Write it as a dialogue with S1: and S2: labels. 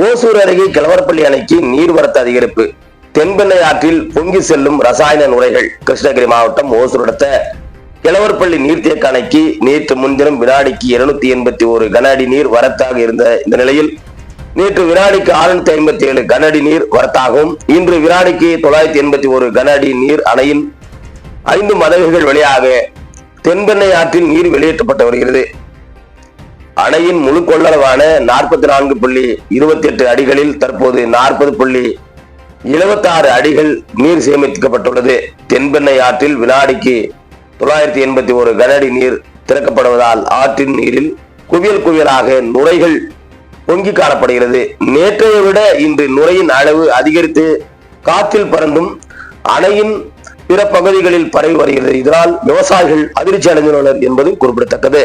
S1: ஓசூர் அருகே கிழவரப்பள்ளி அணைக்கு நீர்வரத்து அதிகரிப்பு. தென்பெண்ணை ஆற்றில் பொங்கி செல்லும் ரசாயன நுரைகள். கிருஷ்ணகிரி மாவட்டம் ஓசூர் அடுத்த கிழவர்பள்ளி நீர்த்தேக்க அணைக்கு நேற்று முன்தினம் வினாடிக்கு இருநூத்தி எண்பத்தி ஒரு கன அடி நீர் வரத்தாக இருந்த இந்த நிலையில் நேற்று வினாடிக்கு ஆறுநூத்தி ஐம்பத்தி ஏழு கன அடி நீர் வரத்தாகவும் இன்று வினாடிக்கு தொள்ளாயிரத்தி எண்பத்தி ஒரு கன அடி நீர் அணையின் ஐந்து மதகுகள் வழியாக தென்பெண்ணை ஆற்றில் நீர் வெளியேற்றப்பட்டு வருகிறது. அணையின் முழு கொள்ளளவான நாற்பத்தி நான்கு புள்ளி இருபத்தி எட்டு அடிகளில் தற்போது நாற்பது புள்ளி எழுபத்தாறு அடிகள் நீர் சேமிக்கப்பட்டுள்ளது. தென்பெண்ணை ஆற்றில் வினாடிக்கு தொள்ளாயிரத்தி எண்பத்தி ஒரு கனஅடி நீர் திறக்கப்படுவதால் ஆற்றின் நீரில் குவியல் குவியலாக நுரைகள் பொங்கி காணப்படுகிறது. நேற்றைய விட இன்று நுரையின் அளவு அதிகரித்து காற்றில் பறந்தும் அணையின் பிற பகுதிகளில் பரவி வருகிறது. இதனால் விவசாயிகள் அதிர்ச்சி அடைந்துள்ளனர் என்பது குறிப்பிடத்தக்கது.